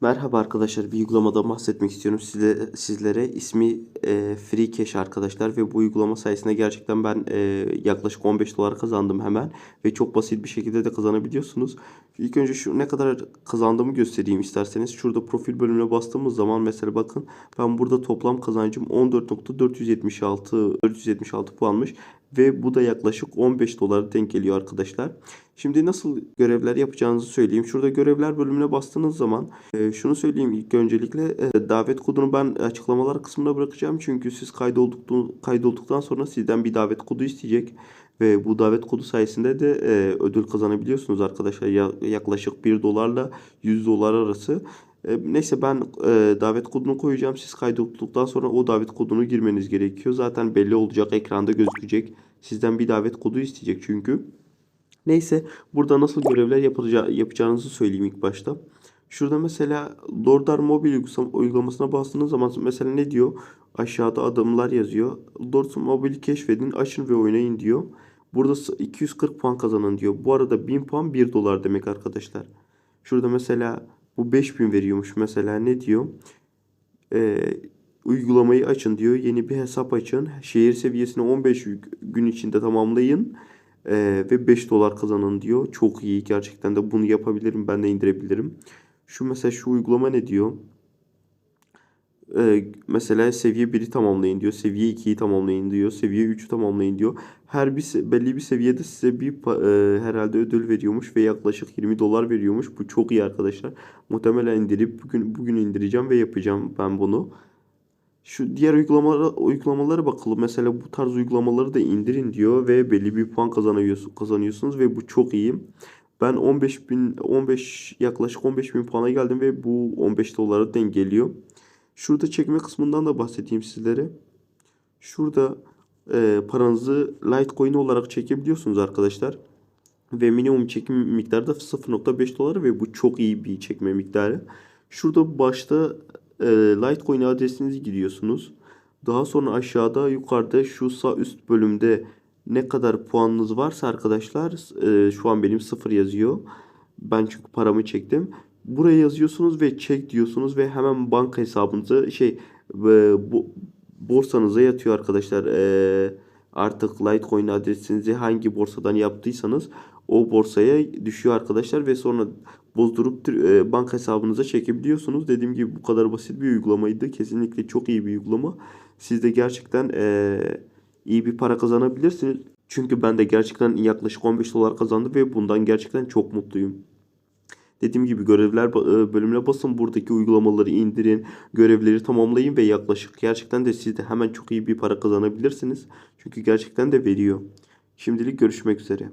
Merhaba arkadaşlar, bir uygulamadan bahsetmek istiyorum size, sizlere. İsmi e, Free Cash arkadaşlar ve bu uygulama sayesinde gerçekten ben e, yaklaşık 15 dolar kazandım hemen ve çok basit bir şekilde de kazanabiliyorsunuz. İlk önce şu ne kadar kazandığımı göstereyim isterseniz. Şurada profil bölümüne bastığımız zaman mesela bakın ben burada toplam kazancım 14.476 476 puanmış ve bu da yaklaşık 15 dolara denk geliyor arkadaşlar. Şimdi nasıl görevler yapacağınızı söyleyeyim. Şurada görevler bölümüne bastığınız zaman e, şunu söyleyeyim ilk öncelikle e, davet kodunu ben açıklamalar kısmına bırakacağım. Çünkü siz kaydolduktan, kaydolduktan sonra sizden bir davet kodu isteyecek. Ve bu davet kodu sayesinde de e, ödül kazanabiliyorsunuz arkadaşlar. Ya, yaklaşık 1 dolarla 100 dolar arası. E, neyse ben e, davet kodunu koyacağım. Siz kaydolduktan sonra o davet kodunu girmeniz gerekiyor. Zaten belli olacak ekranda gözükecek. Sizden bir davet kodu isteyecek çünkü. Neyse burada nasıl görevler yapacağı, yapacağınızı söyleyeyim ilk başta. Şurada mesela Dordar mobil uygulamasına bastığınız zaman mesela ne diyor? Aşağıda adımlar yazıyor. Dordar mobili keşfedin, açın ve oynayın diyor. Burada s- 240 puan kazanın diyor. Bu arada 1000 puan 1 dolar demek arkadaşlar. Şurada mesela bu 5000 veriyormuş. Mesela ne diyor? Ee, uygulamayı açın diyor. Yeni bir hesap açın. Şehir seviyesini 15 gün içinde tamamlayın. Ee, ve 5 dolar kazanın diyor. Çok iyi. Gerçekten de bunu yapabilirim. Ben de indirebilirim. Şu mesela şu uygulama ne diyor? Ee, mesela seviye 1'i tamamlayın diyor. Seviye 2'yi tamamlayın diyor. Seviye 3'ü tamamlayın diyor. Her bir belli bir seviyede size bir e, herhalde ödül veriyormuş ve yaklaşık 20 dolar veriyormuş. Bu çok iyi arkadaşlar. Muhtemelen indirip bugün bugün indireceğim ve yapacağım ben bunu. Şu diğer uygulamalara, uygulamalara bakalım. Mesela bu tarz uygulamaları da indirin diyor ve belli bir puan kazanıyorsunuz, kazanıyorsunuz ve bu çok iyi. Ben 15 bin, 15 yaklaşık 15 bin puana geldim ve bu 15 dolara denk geliyor. Şurada çekme kısmından da bahsedeyim sizlere. Şurada e, paranızı Litecoin olarak çekebiliyorsunuz arkadaşlar. Ve minimum çekim miktarı da 0.5 dolar ve bu çok iyi bir çekme miktarı. Şurada başta e, Litecoin adresinizi giriyorsunuz. Daha sonra aşağıda yukarıda şu sağ üst bölümde ne kadar puanınız varsa arkadaşlar e, şu an benim 0 yazıyor. Ben çünkü paramı çektim. Buraya yazıyorsunuz ve çek diyorsunuz ve hemen banka hesabınıza şey e, bu borsanıza yatıyor arkadaşlar. E, artık Litecoin adresinizi hangi borsadan yaptıysanız o borsaya düşüyor arkadaşlar ve sonra bozdurup e, banka hesabınıza çekebiliyorsunuz. Dediğim gibi bu kadar basit bir uygulamaydı. Kesinlikle çok iyi bir uygulama. Siz de gerçekten e, iyi bir para kazanabilirsiniz. Çünkü ben de gerçekten yaklaşık 15 dolar kazandım ve bundan gerçekten çok mutluyum. Dediğim gibi görevler e, bölümüne basın. Buradaki uygulamaları indirin. Görevleri tamamlayın ve yaklaşık gerçekten de siz de hemen çok iyi bir para kazanabilirsiniz. Çünkü gerçekten de veriyor. Şimdilik görüşmek üzere.